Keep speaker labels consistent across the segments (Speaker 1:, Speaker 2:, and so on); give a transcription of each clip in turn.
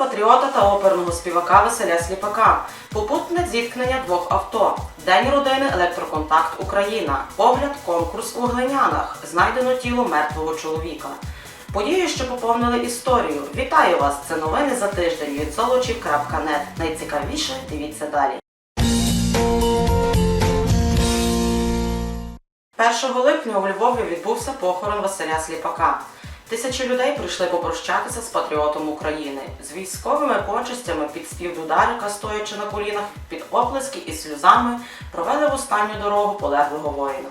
Speaker 1: патріота та оперного співака Василя Сліпака, попутне зіткнення двох авто, День родини Електроконтакт Україна, огляд конкурс у глинянах, знайдено тіло мертвого чоловіка. Події, що поповнили історію. Вітаю вас! Це новини за тиждень від золочів.нет. Найцікавіше дивіться далі. 1 липня у Львові відбувся похорон Василя Сліпака. Тисячі людей прийшли попрощатися з патріотом України, з військовими почестями під спів Дударика, стоячи на колінах, під оплески і сльозами провели в останню дорогу полеглого воїна.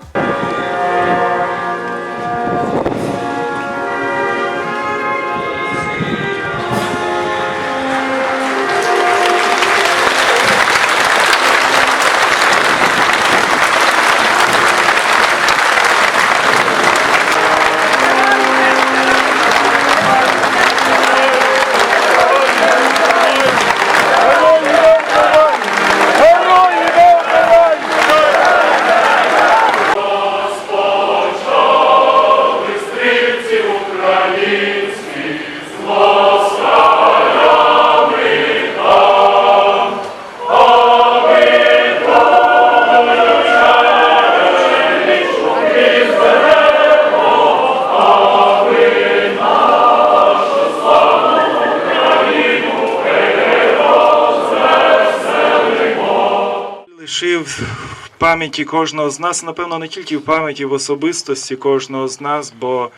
Speaker 2: В пам'яті кожного з нас, напевно, не тільки в пам'яті, в особистості кожного з нас, бо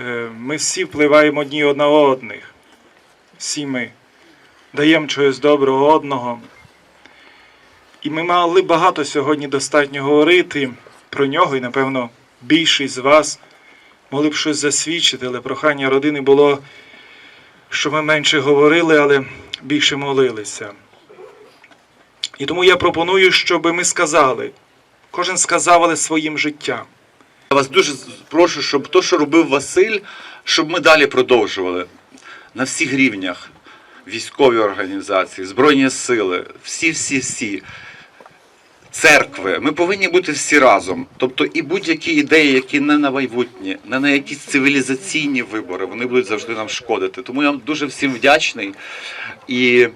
Speaker 2: е, ми всі впливаємо одні на одних. Всі ми даємо чогось доброго одного. І ми мали багато сьогодні достатньо говорити про нього, і, напевно, більшість з вас могли б щось засвідчити, але прохання родини було, що ми менше говорили, але більше молилися. І тому я пропоную, щоб ми сказали, кожен сказав, але своїм життям.
Speaker 3: Я вас дуже прошу, щоб то, що робив Василь, щоб ми далі продовжували на всіх рівнях. Військові організації, Збройні сили, всі, всі, всі. Церкви, ми повинні бути всі разом. Тобто і будь-які ідеї, які не на майбутнє, не на якісь цивілізаційні вибори, вони будуть завжди нам шкодити. Тому я вам дуже всім вдячний і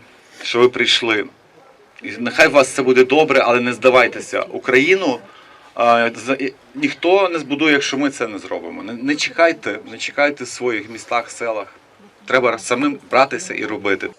Speaker 3: що ви прийшли. І нехай у вас це буде добре, але не здавайтеся. Україну а, ніхто не збудує, якщо ми це не зробимо. Не, не чекайте, не чекайте в своїх містах, селах. Треба самим братися і робити.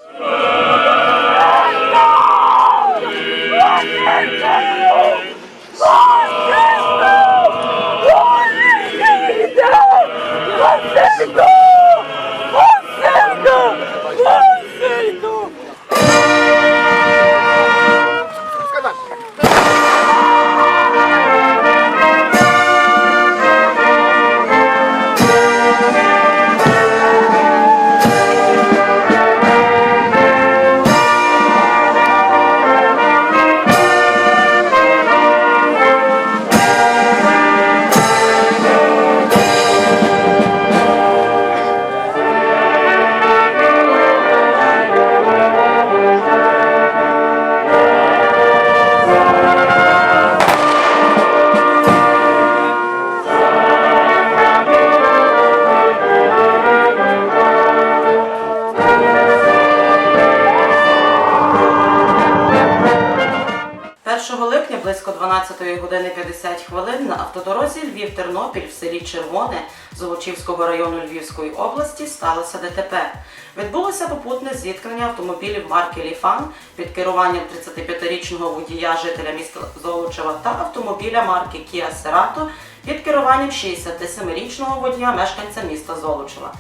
Speaker 1: Близько 12 години 50 хвилин на автодорозі Львів-Тернопіль в селі Червоне Золочівського району Львівської області сталося ДТП. Відбулося попутне зіткнення автомобілів марки Ліфан під керуванням 35-річного водія жителя міста Золочева та автомобіля марки Kia Cerato під керуванням 67-річного водія мешканця міста Золочева.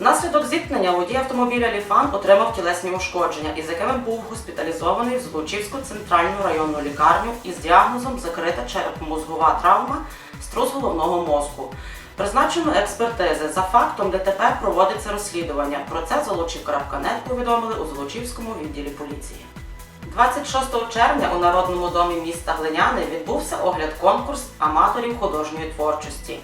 Speaker 1: Внаслідок зіткнення водій автомобіля Ліфан отримав тілесні ушкодження, із якими був госпіталізований в Злочівську центральну районну лікарню із діагнозом закрита черепно-мозгова травма, струс головного мозку. Призначено експертизи. За фактом ДТП проводиться розслідування. Про це Золочів.нет повідомили у Золочівському відділі поліції. 26 червня у Народному домі міста Глиняни відбувся огляд конкурс аматорів художньої творчості.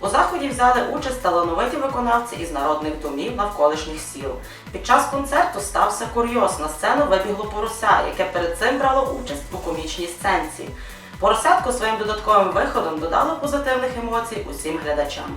Speaker 1: У заході взяли участь талановиті виконавці із народних домів навколишніх сіл. Під час концерту стався курйоз. На сцену вибігло порося, яке перед цим брало участь у комічній сценці. Поросятко своїм додатковим виходом додало позитивних емоцій усім глядачам.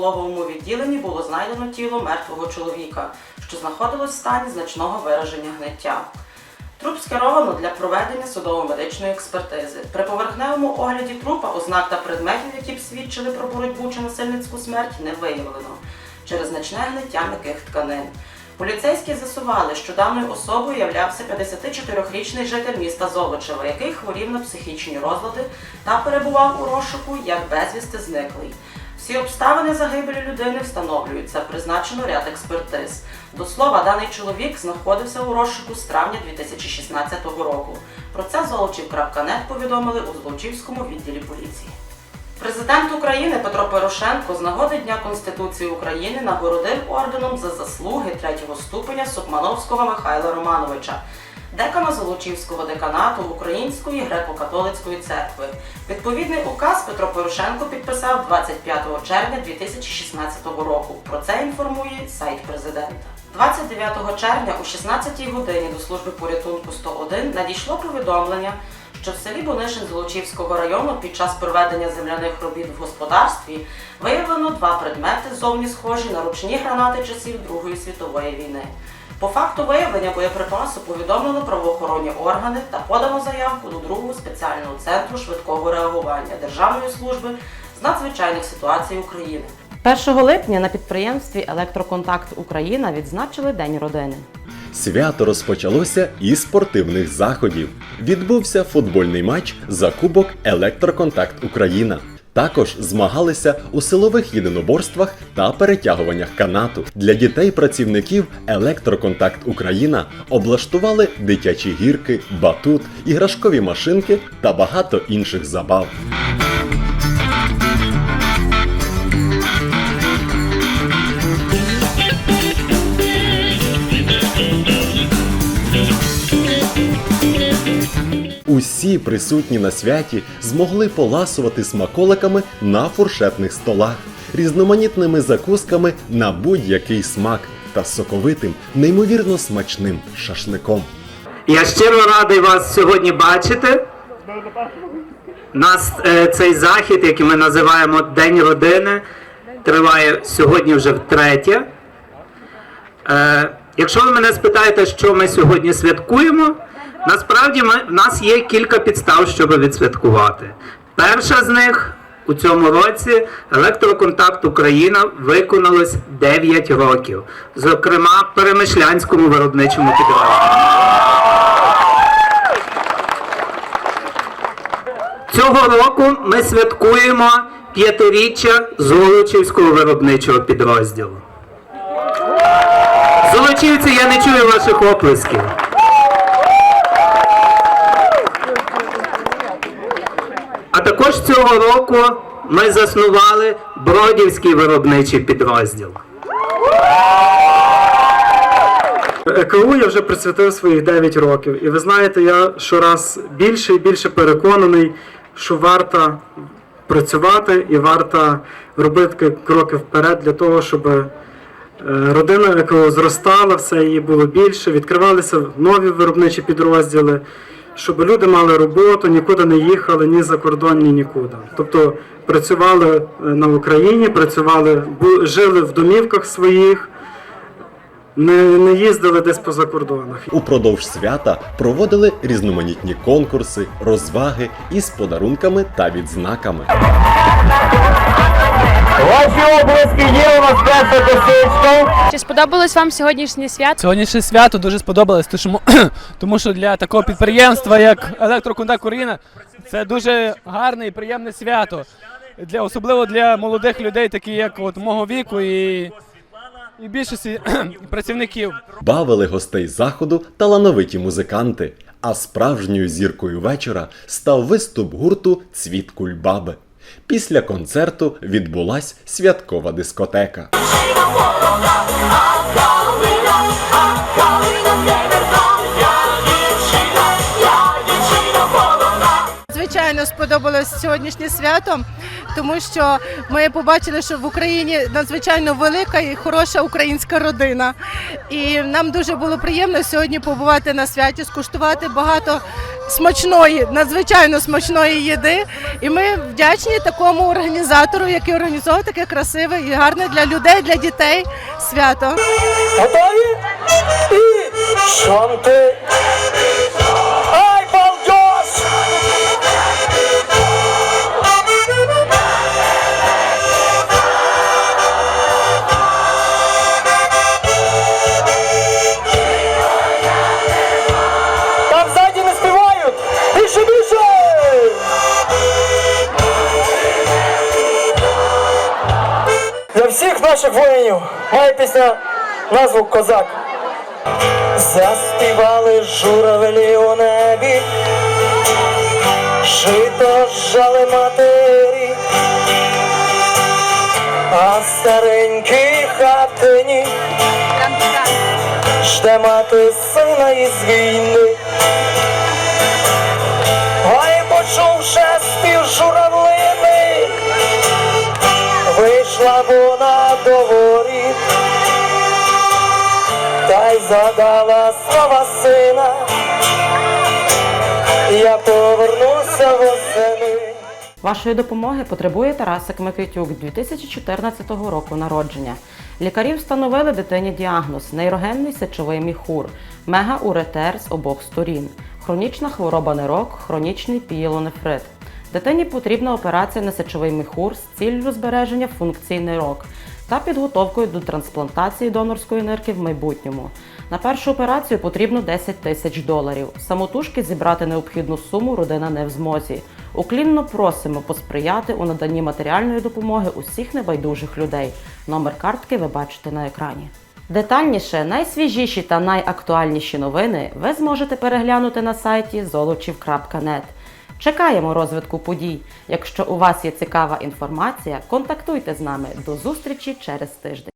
Speaker 1: Пологовому відділенні було знайдено тіло мертвого чоловіка, що знаходилось в стані значного вираження гниття. Труп скеровано для проведення судово-медичної експертизи. При поверхневому огляді трупа ознак та предметів, які б свідчили про боротьбу чи насильницьку смерть, не виявлено через значне гниття м'яких тканин. Поліцейські з'ясували, що даною особою являвся 54-річний житель міста Золочева, який хворів на психічні розлади та перебував у розшуку як безвісти зниклий. Всі обставини загибелі людини встановлюються, призначено ряд експертиз. До слова, даний чоловік знаходився у розшуку з травня 2016 року. Про це Золочів.нет повідомили у Золочівському відділі поліції. Президент України Петро Порошенко з нагоди Дня Конституції України нагородив орденом за заслуги третього ступеня Сукмановського Михайла Романовича, декана Золочівського деканату Української греко-католицької церкви. Відповідний указ Петро Порошенко підписав 25 червня 2016 року. Про це інформує сайт президента. 29 червня о 16 годині до служби порятунку 101 надійшло повідомлення, що в селі Бунишин Золочівського району під час проведення земляних робіт в господарстві виявлено два предмети зовні схожі на ручні гранати часів Другої світової війни. По факту виявлення боєприпасу повідомлено правоохоронні органи та подано заявку до другого спеціального центру швидкого реагування Державної служби з надзвичайних ситуацій України. 1 липня на підприємстві Електроконтакт Україна відзначили День родини.
Speaker 4: Свято розпочалося із спортивних заходів. Відбувся футбольний матч за Кубок Електроконтакт Україна. Також змагалися у силових єдиноборствах та перетягуваннях канату. Для дітей-працівників Електроконтакт Україна облаштували дитячі гірки, батут, іграшкові машинки та багато інших забав. Усі присутні на святі змогли поласувати смаколиками на фуршетних столах, різноманітними закусками на будь-який смак та соковитим, неймовірно смачним шашликом.
Speaker 5: Я щиро радий вас сьогодні бачити. Нас е, цей захід, який ми називаємо День родини, триває сьогодні вже втретє. Е, якщо ви мене спитаєте, що ми сьогодні святкуємо, насправді ми, в нас є кілька підстав, щоб відсвяткувати. Перша з них у цьому році Електроконтакт Україна виконалось 9 років, зокрема перемишлянському виробничому підрозділі. Цього року ми святкуємо п'ятиріччя Золочівського виробничого підрозділу. Золочівці, я не чую ваших оплесків. А також цього року ми заснували Бродівський виробничий підрозділ.
Speaker 6: ЕКУ я вже присвятив своїх 9 років. І ви знаєте, я щораз більше і більше переконаний, що варто працювати і варто робити кроки вперед для того, щоб е, родина ЕКО зростала, все її було більше, відкривалися нові виробничі підрозділи, щоб люди мали роботу, нікуди не їхали, ні за кордон, ні нікуди. Тобто працювали е, на Україні, працювали, жили в домівках своїх. Не, не їздили десь по закордонах.
Speaker 4: Упродовж свята проводили різноманітні конкурси, розваги із подарунками та відзнаками.
Speaker 7: Ваші обласки є у нас перша косичка.
Speaker 8: Чи сподобалось вам сьогоднішнє свято?
Speaker 9: Сьогоднішнє свято дуже сподобалось, тому, тому що для такого підприємства, як Електроконтакт Україна, це дуже гарне і приємне свято. Для, особливо для молодих людей, такі як от мого віку і, і більшості працівників.
Speaker 4: Бавили гостей заходу талановиті музиканти. А справжньою зіркою вечора став виступ гурту Цвіт Кульбаби. Після концерту відбулась святкова дискотека.
Speaker 10: Звичайно, сподобалось сьогоднішнє свято, тому що ми побачили, що в Україні надзвичайно велика і хороша українська родина. І нам дуже було приємно сьогодні побувати на святі, скуштувати багато смачної, надзвичайно смачної їди. І ми вдячні такому організатору, який організовує таке красиве і гарне для людей, для дітей свято.
Speaker 7: Готові? І шанти. Всіх наших воїнів має пісня назву Козак. Заспівали журавлі у небі, жито жали матері, а старенькій хатині жде мати сина із війни. Задала слова сина. Я повернуся восени.
Speaker 1: Вашої допомоги потребує Тарасик Микитюк 2014 року народження. Лікарі встановили дитині діагноз нейрогенний сечовий міхур, мегауретер з обох сторін, хронічна хвороба нирок, хронічний пієлонефрит. Дитині потрібна операція на сечовий міхур з ціллю збереження функцій нирок та підготовкою до трансплантації донорської нирки в майбутньому. На першу операцію потрібно 10 тисяч доларів. Самотужки зібрати необхідну суму родина не в змозі. Уклінно просимо посприяти у наданні матеріальної допомоги усіх небайдужих людей. Номер картки ви бачите на екрані. Детальніше, найсвіжіші та найактуальніші новини ви зможете переглянути на сайті zolochiv.net. Чекаємо розвитку подій. Якщо у вас є цікава інформація, контактуйте з нами. До зустрічі через тиждень.